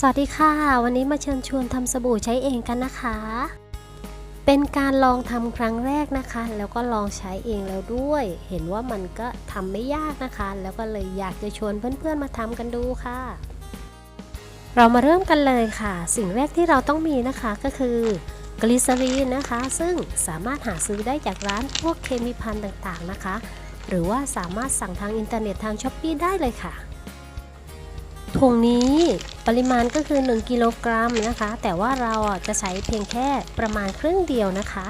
สวัสดีค่ะ วันนี้มาเชิญชวนทำสบู่ใช้เองกันนะคะ เป็นการลองทำครั้งแรกนะคะ แล้วก็ลองใช้เองแล้วด้วย เห็นว่ามันก็ทำไม่ยากนะคะ แล้วก็เลยอยากจะชวนเพื่อนๆมาทำกันดูค่ะ เรามาเริ่มกันเลยค่ะ สิ่งแรกที่เราต้องมีนะคะก็คือกลิซอรีนนะคะ ซึ่งสามารถหาซื้อได้จากร้านพวกเคมีภัณฑ์ต่างๆนะคะ หรือว่าสามารถสั่งทางอินเทอร์เน็ตทางช้อปปีได้เลยค่ะ ถุงนี้ปริมาณก็คือ 1 กิโลกรัมนะคะ แต่ว่าเราจะใช้เพียงแค่ประมาณครึ่งเดียวนะคะ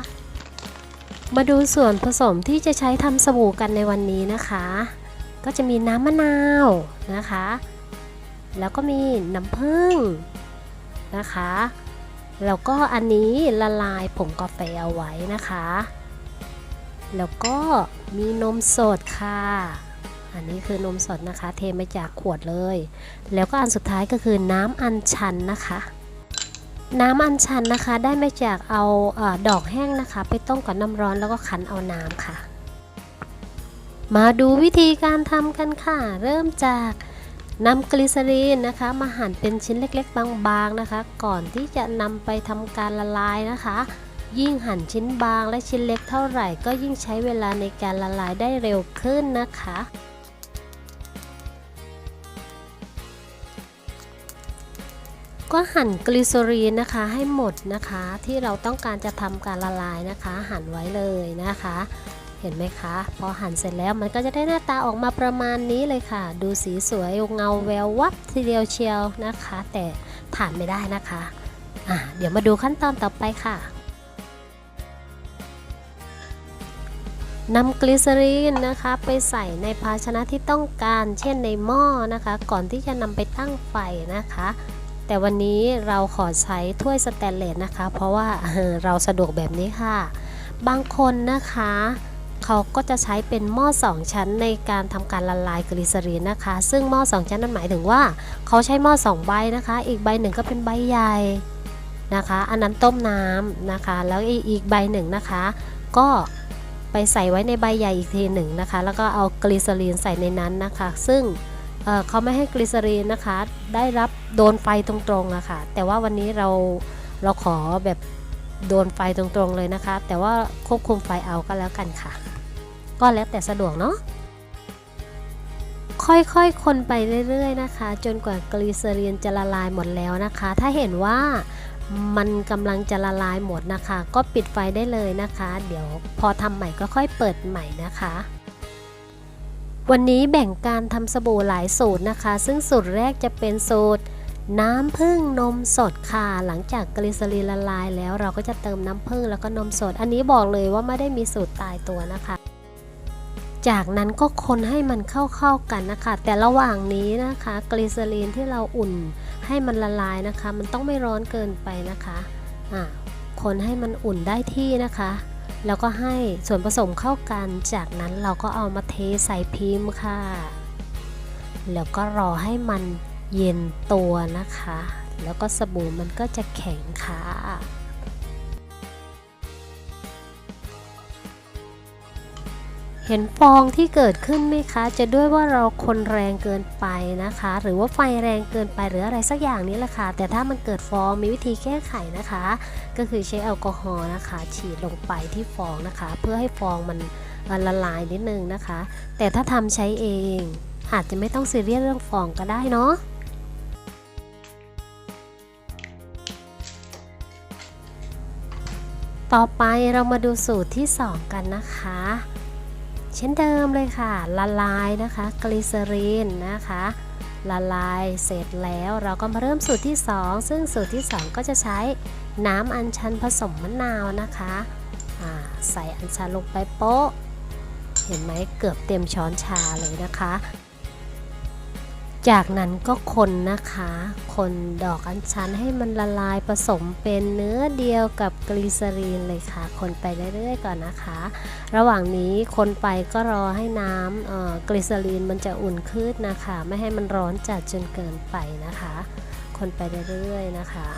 มาดูส่วนผสมที่จะใช้ทำสบู่กันในวันนี้นะคะ ก็จะมีน้ำมะนาวนะคะ แล้วก็มีน้ำผึ้งนะคะ แล้วก็อันนี้ละลายผงกาแฟเอาไว้นะคะ แล้วก็มีนมสดค่ะ อันนี้คือนมสดนะคะ เทมาจากขวดเลย แล้วก็อันสุดท้ายก็คือน้ำอัญชันนะคะ น้ำอัญชันนะคะได้มาจากเอาอดอกแห้งนะคะ ไปต้มกับน้ำร้อนแล้วก็คั้นเอาน้ำค่ะ มาดูวิธีการทำกันค่ะ เริ่มจากนำกลีเซอรีนนะคะ มาหั่นเป็นชิ้นเล็กๆ บางๆนะคะ ก่อนที่จะนำไปทำการละลายนะคะ ยิ่งหั่นชิ้นบางและชิ้นเล็กเท่าไหร่ ก็ยิ่งใช้เวลาในการละลายได้เร็วขึ้นนะคะ ก็หั่นกลีเซอรีนนะคะให้หมดนะคะ ที่เราต้องการจะทำการละลายนะคะ หั่นไว้เลยนะคะ เห็นไหมคะ พอหั่นเสร็จแล้วมันก็จะได้หน้าตาออกมาประมาณนี้เลยค่ะ ดูสีสวยเงาแวววับทีเดียวเชียวนะคะ แต่ถ่านไม่ได้นะคะอะเดี๋ยวมาดูขั้นตอนต่อไปค่ะนำกลีเซอรีนนะคะไปใส่ในภาชนะที่ต้องการ เช่นในหม้อนะคะ ก่อนที่จะนำไปตั้งไฟนะคะ แต่วันนี้เราขอใช้ถ้วยสแตนเลสนะคะ เพราะว่าเราสะดวกแบบนี้ค่ะ บางคนนะคะเขาก็จะใช้เป็นหม้อ 2 ชั้นในการทำการละลายกลีเซอรีนนะคะ ซึ่งหม้อ 2 ชั้นนั้นหมายถึงว่าเขาใช้หม้อ 2 ใบนะคะ อีกใบหนึ่งก็เป็นใบใหญ่นะคะ อันนั้นต้มน้ำนะคะ แล้วอีกใบหนึ่งนะคะ ก็ไปใส่ไว้ในใบใหญ่อีกทีหนึ่งนะคะ แล้วก็เอากลีเซอรีนใส่ในนั้นนะคะ ซึ่ง เเขาไม่ให้กลีเซอรีนนะคะ ได้รับโดนไฟตรงๆอะค่ะ แต่ว่าวันนี้เราเราขอแบบโดนไฟตรงๆเลยนะคะ แต่ว่าควบคุมไฟเอาก็แล้วกันค่ะ ก็แล้วแต่สะดวกเนาะค่อยๆคนไปเรื่อยๆนะคะ จนกว่ากลีเซอรีนจะละลายหมดแล้วนะคะ ถ้าเห็นว่ามันกำลังจะละลายหมดนะคะ ก็ปิดไฟได้เลยนะคะ เดี๋ยวพอทำใหม่ก็ค่อยเปิดใหม่นะคะ วันนี้แบ่งการทำสบู่หลายสูตรนะคะ ซึ่งสูตรแรกจะเป็นสูตร น้ำผึ้งนมสดค่ะ หลังจากกลีเซอรีนละลายแล้วเราก็จะเติมน้ำผึ้งแล้วก็นมสด อันนี้บอกเลยว่าไม่ได้มีสูตรตายตัวนะคะ จากนั้นก็คนให้มันเข้าๆกันนะคะ แต่ระหว่างนี้นะคะกลีเซอรีนที่เราอุ่นให้มันละลายนะคะ มันต้องไม่ร้อนเกินไปนะคะอ่าคนให้มันอุ่นได้ที่นะคะ แล้วก็ให้ส่วนผสมเข้ากัน จากนั้นเราก็เอามาเทใส่พิมพ์ค่ะ แล้วก็รอให้มันเย็นตัวนะคะ แล้วก็สบู่มันก็จะแข็งค่ะ เห็นฟองที่เกิดขึ้นไหมคะ จะด้วยว่าเราคนแรงเกินไปนะคะ หรือว่าไฟแรงเกินไปหรืออะไรสักอย่างนี้แหละค่ะ แต่ถ้ามันเกิดฟองมีวิธีแก้ไขนะคะ ก็คือใช้แอลกอฮอล์นะคะ ฉีดลงไปที่ฟองนะคะ เพื่อให้ฟองมันละลายนิดนึงนะคะ แต่ถ้าทำใช้เองอาจจะไม่ต้องซีเรียสเรื่องฟองก็ได้เนาะต่อไปเรามาดูสูตรที่ 2 กันนะคะ เช่นเดิมเลยค่ะ ละลายนะคะกลีเซอรีนนะคะ ละลายเสร็จแล้วเราก็มาเริ่มสูตรที่ 2 ซึ่งสูตรที่ 2 ก็จะใช้น้ำอัญชันผสมมะนาวนะคะใส่อัญชันลงไปโป๊ะ เห็นไหมเกือบเต็มช้อนชาเลยนะคะ จากนั้นก็คนนะคะ คนดอกอัญชันให้มันละลายผสมเป็นเนื้อเดียวกับกลีเซอรีนเลยค่ะ คนไปเรื่อยๆก่อนนะคะ ระหว่างนี้คนไปก็รอให้น้ำกลีเซอรีนมันจะอุ่นขึ้นนะคะ ไม่ให้มันร้อนจัดจนเกินไปนะคะ คนไปเรื่อยๆนะคะ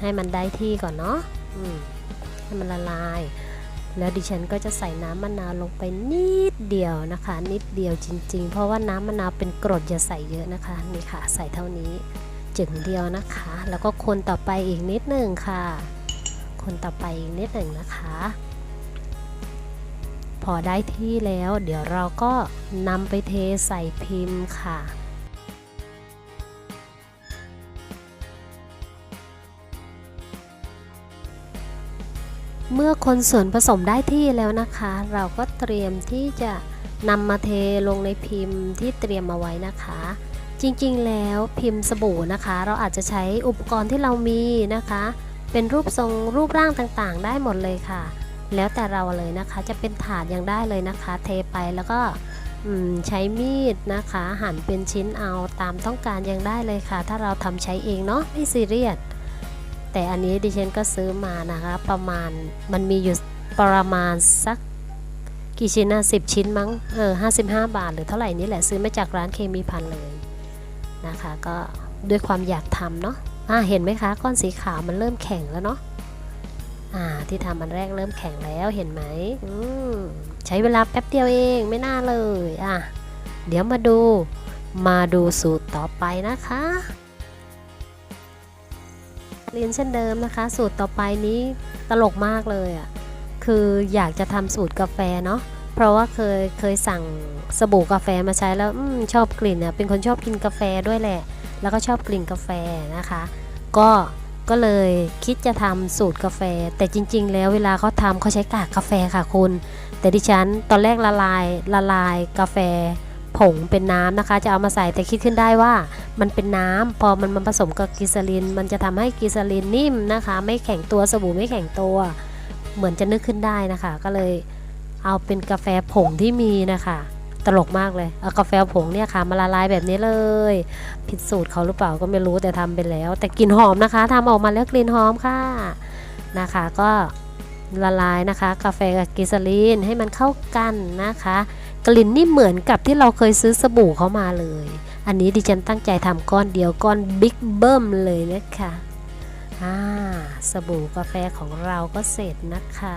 ให้มันได้ที่ก่อนเนาะให้มันละลาย แล้วดิฉันก็จะใส่น้ำมะนาวลงไปนิดเดียวนะคะ นิดเดียวจริง ๆ เพราะว่าน้ำมะนาวเป็นกรดอย่าใส่เยอะนะคะนี่ค่ะ ใส่เท่านี้จึงเดียวนะคะ แล้วก็คนต่อไปอีกนิดหนึ่งค่ะ คนต่อไปอีกนิดหนึ่งนะคะ พอได้ที่แล้ว เดี๋ยวเราก็นำไปเทใส่พิมพ์ค่ะ เมื่อคนส่วนผสมได้ที่แล้วนะคะ เราก็เตรียมที่จะนำมาเทลงในพิมพ์ที่เตรียมมาไว้นะคะ จริงๆแล้วพิมพ์สบู่นะคะ เราอาจจะใช้อุปกรณ์ที่เรามีนะคะ เป็นรูปทรงรูปร่างต่างๆ ได้หมดเลยค่ะ แล้วแต่เราเลยนะคะจะเป็นถาดยังได้เลยนะคะ เทไปแล้วก็ใช้มีดนะคะ หั่นเป็นชิ้นเอาตามต้องการยังได้เลยค่ะ ถ้าเราทำใช้เองเนาะไม่ซีเรียส แต่อันนี้ดิฉันก็ซื้อมานะคะ ประมาณมันมีอยู่ประมาณสักกี่ชิ้นนะสิบชิ้นมั้งเออห้าสิบห้าบาทหรือเท่าไหร่นี่แหละซื้อมาจากร้านเคมีพันเลยนะคะ ก็ด้วยความอยากทำเนาะอ่าเห็นไหมคะก้อนสีขาวมันเริ่มแข็งแล้วเนาะอ่าที่ทำมันแรกเริ่มแข็งแล้วเห็นไหมอืมใช้เวลาแป๊บเดียวเองไม่น่าเลยอะเดี๋ยวมาดูมาดูสูตรต่อไปนะคะ เรียนเช่นเดิมนะคะ สูตรต่อไปนี้ตลกมากเลยอะ่ะคืออยากจะทำสูตรกาแฟเนาะเพราะว่าเคยเคยสั่งสบู่กาแฟมาใช้แล้วอชอบกลิ่นเนี่ยเป็นคนชอบกินกาแฟด้วยแหละ แล้วก็ชอบกลิ่นกาแฟนะคะ ก็ก็เลยคิดจะทำสูตรกาแฟ แต่จริง ๆ แล้วเวลาเขาทำเขาใช้กากกาแฟค่ะคุณ แต่ดิฉันตอนแรกละลายละลายกาแฟ ผงเป็นน้ำนะคะ จะเอามาใส่แต่คิดขึ้นได้ว่า มันเป็นน้ำพอมันมาผสมกับกิซาลิน มันจะทำให้กิซาลินนิ่มนะคะ ไม่แข็งตัวสบู่ไม่แข็งตัว เหมือนจะนึกขึ้นได้นะคะ ก็เลยเอาเป็นกาแฟผงที่มีนะคะตลกมากเลยเอากาแฟผงเนี่ยค่ะมาละลายแบบนี้เลย ผิดสูตรเขาหรือเปล่าก็ไม่รู้แต่ทำไปแล้ว แต่กลิ่นหอมนะคะทำออกมาแล้วกลิ่นหอมค่ะนะคะก็ละลายนะคะ กาแฟกับกิซาลินให้มันเข้ากันนะคะ กลิ่นนี่เหมือนกับที่เราเคยซื้อสบู่เขามาเลย อันนี้ดิฉันตั้งใจทำก้อนเดียวก้อนบิ๊กเบิ้มเลยนะคะอ่าสบู่กาแฟของเราก็เสร็จนะคะ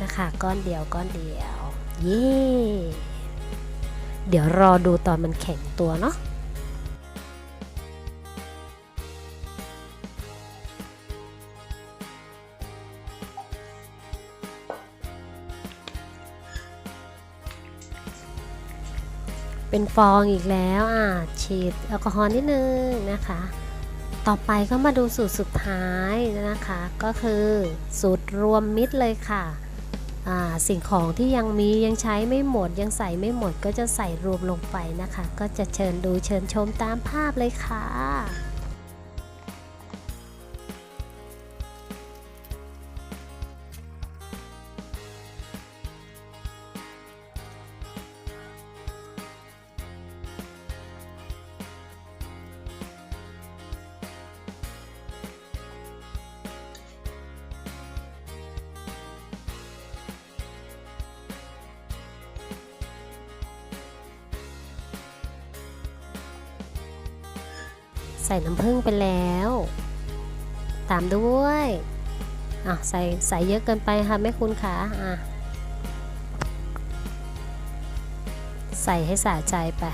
นะคะก้อนเดียวก้อนเดียว เย้ เดี๋ยวรอดูตอนมันแข็งตัวเนาะ เป็นฟองอีกแล้วอะฉีดแอลกอฮอล์นิดนึงนะคะ ต่อไปก็มาดูสูตรสุดท้ายนะคะ ก็คือสูตรรวมมิตรเลยค่ะอ่าสิ่งของที่ยังมียังใช้ไม่หมดยังใส่ไม่หมดก็จะใส่รวมลงไปนะคะ ก็จะเชิญดูเชิญชมตามภาพเลยค่ะ ใส่น้ำผึ้งไปแล้ว ตามด้วยอะใส่ใส่เยอะเกินไปค่ะแม่คุณขาอะใส่ให้สะใจไป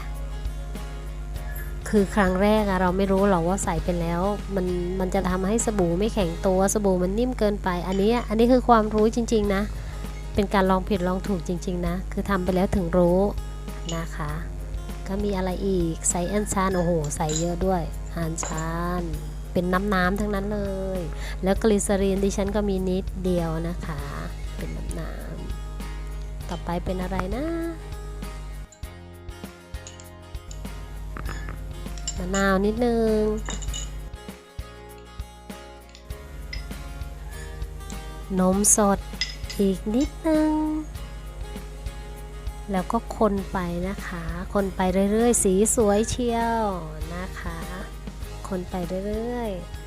คือครั้งแรกอะเราไม่รู้หรอกว่าใส่ไปแล้ว มันมันจะทำให้สบู่ไม่แข็งตัวสบู่มันนิ่มเกินไป อันนี้อันนี้คือความรู้จริง ๆนะ เป็นการลองผิดลองถูกจริง ๆ นะ คือทำไปแล้วถึงรู้นะคะ ก็มีอะไรอีกใส่อัญชันโอ้โหใส่เยอะด้วย อัญชันเป็นน้ำน้ำๆทั้งนั้นเลย แล้วกลีเซอรีนดิฉันก็มีนิดเดียวนะคะ เป็นน้ำน้ำๆต่อไปเป็นอะไรนะมะนาวนิดนึงนมสดอีกนิดนึง แล้วก็คนไปนะคะ คนไปเรื่อยๆ สีสวยเชียวนะคะ คนไปเรื่อยๆ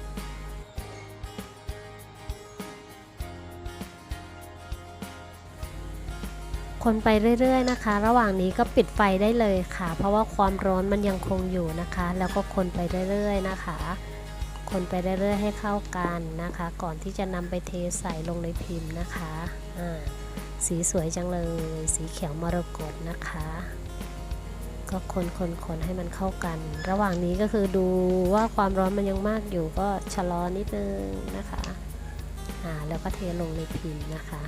คนไปเรื่อยๆนะคะ ระหว่างนี้ก็ปิดไฟได้เลยค่ะ เพราะว่าความร้อนมันยังคงอยู่นะคะ แล้วก็คนไปเรื่อยๆนะคะ คนไปเรื่อยๆให้เข้ากันนะคะ ก่อนที่จะนำไปเทใส่ลงในพิมพ์นะคะ สีสวยจังเลย สีเขียวมรกตนะคะ ก็คนคนคนให้มันเข้ากัน ระหว่างนี้ก็คือดูว่าความร้อนมันยังมากอยู่ก็ชะลอนิดนึงนะคะอ่าแล้วก็เทลงในพิมพ์นะคะ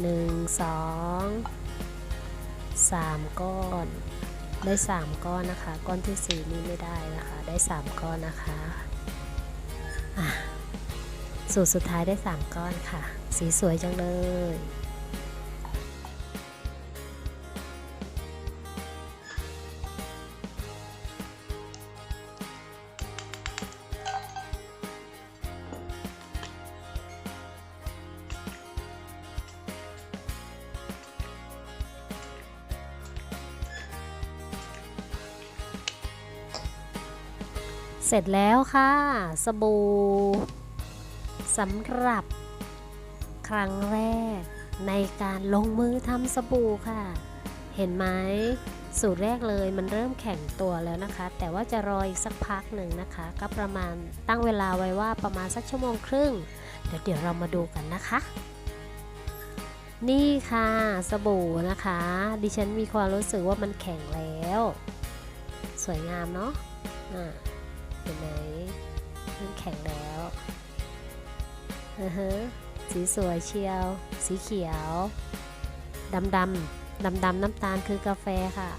หนึ่งสองสามก้อนได้สามก้อนนะคะ ก้อนที่สี่นี่ไม่ได้นะคะ ได้สามก้อนนะคะะสูตรสุดท้ายได้สามก้อนค่ะ สีสวยจังเลย สร็จแล้วค่ะ สบู่สำหรับครั้งแรกในการลงมือทำสบู่ค่ะ เห็นไหมสูตรแรกเลยมันเริ่มแข็งตัวแล้วนะคะ แต่ว่าจะรออีกสักพักหนึ่งนะคะ ก็ประมาณตั้งเวลาไว้ว่าประมาณสักชั่วโมงครึ่ง เดี๋ยวเดี๋ยวเรามาดูกันนะคะ นี่ค่ะสบู่นะคะ ดิฉันมีความรู้สึกว่ามันแข็งแล้ว สวยงามเนาะอ่า เห็นไหมมันแข็งแล้วอือฮะสีสวยเชียว สีเขียวดำดำดำดำน้ำตาลคือกาแฟค่ะ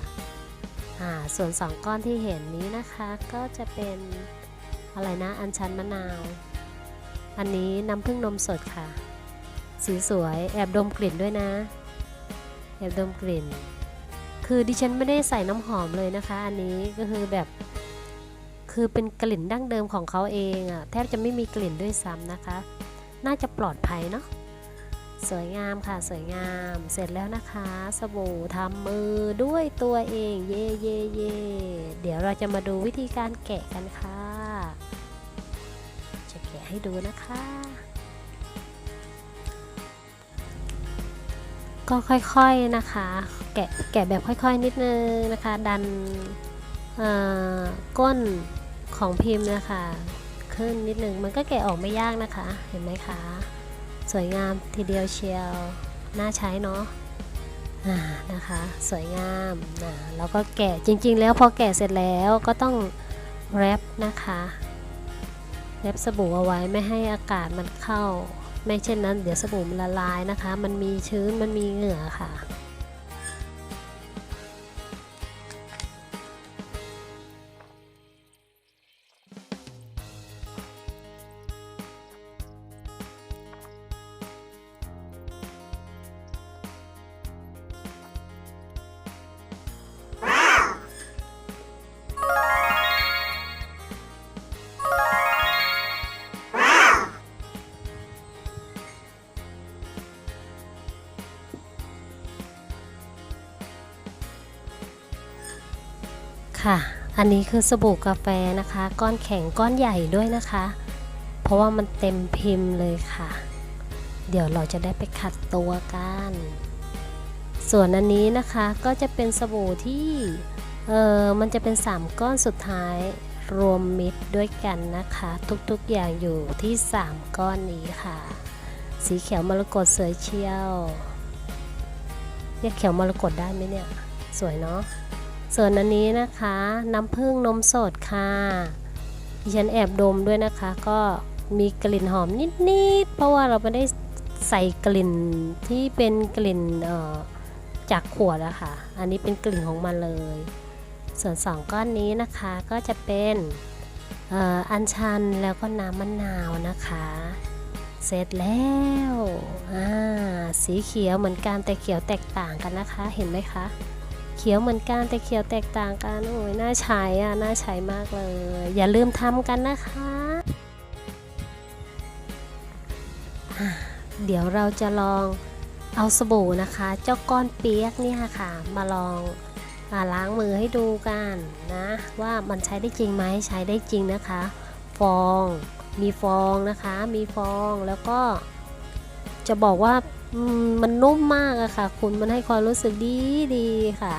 อ่าส่วนสองก้อนที่เห็นนี้นะคะ ก็จะเป็นอะไรนะอัญชันมะนาว อันนี้น้ำผึ้งนมสดค่ะ สีสวยแอบดมกลิ่นด้วยนะ แอบดมกลิ่น คือดิฉันไม่ได้ใส่น้ำหอมเลยนะคะ อันนี้ก็คือแบบ คือเป็นกลิ่นดั้งเดิมของเขาเองอะ่ะแทบจะไม่มีกลิ่นด้วยซ้ำนะคะ น่าจะปลอดภัยเนาะสวยงามค่ะสวยงามเสร็จแล้วนะคะ สบู่ทำมือด้วยตัวเองเย่เย่เย่เดี๋ยวเราจะมาดูวิธีการแกะกันค่ะ จะแกะให้ดูนะคะ ก็ค่อยๆนะคะ แกะแกะแบบค่อยๆนิดนึงนะคะ ดันอ่าก้น ของพิมพ์นะคะ ขึ้นนิดนึงมันก็แกะออกไม่ยากนะคะ เห็นไหมคะ สวยงามทีเดียวเชียว น่าใช้เนาะนะคะ สวยงามนะแล้วก็แกะจริง ๆ แล้วพอแกะเสร็จแล้วก็ต้องแรปนะคะแรปสบู่เอาไว้ไม่ให้อากาศมันเข้า ไม่เช่นนั้น เดี๋ยวสบู่มันละลายนะคะ มันมีชื้นมันมีเหงื่อค่ะ ค่ะ อันนี้คือสบู่กาแฟนะคะ ก้อนแข็งก้อนใหญ่ด้วยนะคะ เพราะว่ามันเต็มพิมพ์เลยค่ะ เดี๋ยวเราจะได้ไปขัดตัวกัน ส่วนอันนี้นะคะก็จะเป็นสบู่ที่เออมันจะเป็น 3 ก้อนสุดท้ายรวมมิตรด้วยกันนะคะ ทุกๆอย่างอยู่ที่ 3 ก้อนนี้ค่ะ สีเขียวมรกตสวยเชียวเรียกเขียวมรกตได้ไหมเนี่ย สวยเนาะ ส่วนอันนี้นะคะ น้ำผึ้งนมสดค่ะดิฉันแอบดมด้วยนะคะ ก็มีกลิ่นหอมนิดๆเพราะว่าเราไม่ได้ใส่กลิ่นที่เป็นกลิ่นจากขวดอะค่ะ อันนี้เป็นกลิ่นของมันเลย ส่วนสองก้อนนี้นะคะก็จะเป็นอ,อัญชันแล้วก็น้ำมะนาวนะคะ เสร็จแล้วอ่าสีเขียวเหมือนกันแต่เขียวแตกต่างกันนะคะ เห็นไหมคะ ขียวเหมือนกันแต่เขียวแตกต่างกันโอ้ยน่าใช้อะน่าใช้มากเลย อย่าลืมทำกันนะคะ เดี๋ยวเราจะลองเอาสบู่นะคะ เจ้าก้อนเปียกเนี่ยค่ะ มาลองอาล้างมือให้ดูกันนะ ว่ามันใช้ได้จริงไหมใช้ได้จริงนะคะ ฟองมีฟองนะคะ มีฟองแล้วก็ จะบอกว่ามันนุ่มมากอะค่ะ คุณมันให้ความรู้สึกดีดีค่ะ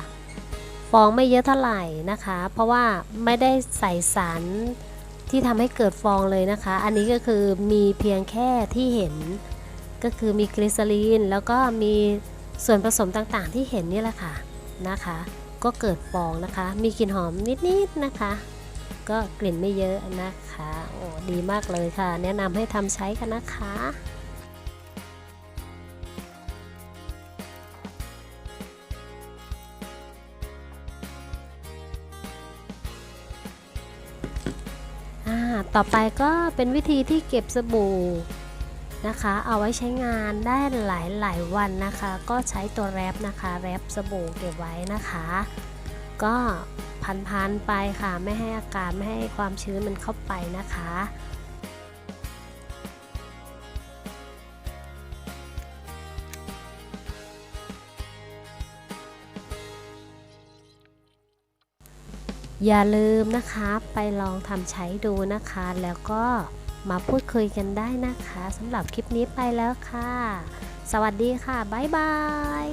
ฟองไม่เยอะเท่าไหร่นะคะ เพราะว่าไม่ได้ใส่สารที่ทำให้เกิดฟองเลยนะคะ อันนี้ก็คือมีเพียงแค่ที่เห็นก็คือมีกลีเซอรีนแล้วก็มีส่วนผสมต่างๆ ที่เห็นนี่แหละค่ะนะคะ ก็เกิดฟองนะคะ มีกลิ่นหอมนิดๆนะคะ ก็กลิ่นไม่เยอะนะคะโอ้ดีมากเลยค่ะ แนะนำให้ทำใช้กันนะคะ ต่อไปก็เป็นวิธีที่เก็บสบู่นะคะ เอาไว้ใช้งานได้หลายหลายวันนะคะ ก็ใช้ตัวแรปนะคะ แรปสบู่เก็บไว้นะคะ ก็พันๆไปค่ะ ไม่ให้อากาศไม่ให้ความชื้นมันเข้าไปนะคะ อย่าลืมนะคะไปลองทำใช้ดูนะคะ แล้วก็มาพูดคุยกันได้นะคะสำหรับคลิปนี้ไปแล้วค่ะ สวัสดีค่ะ บ๊ายบาย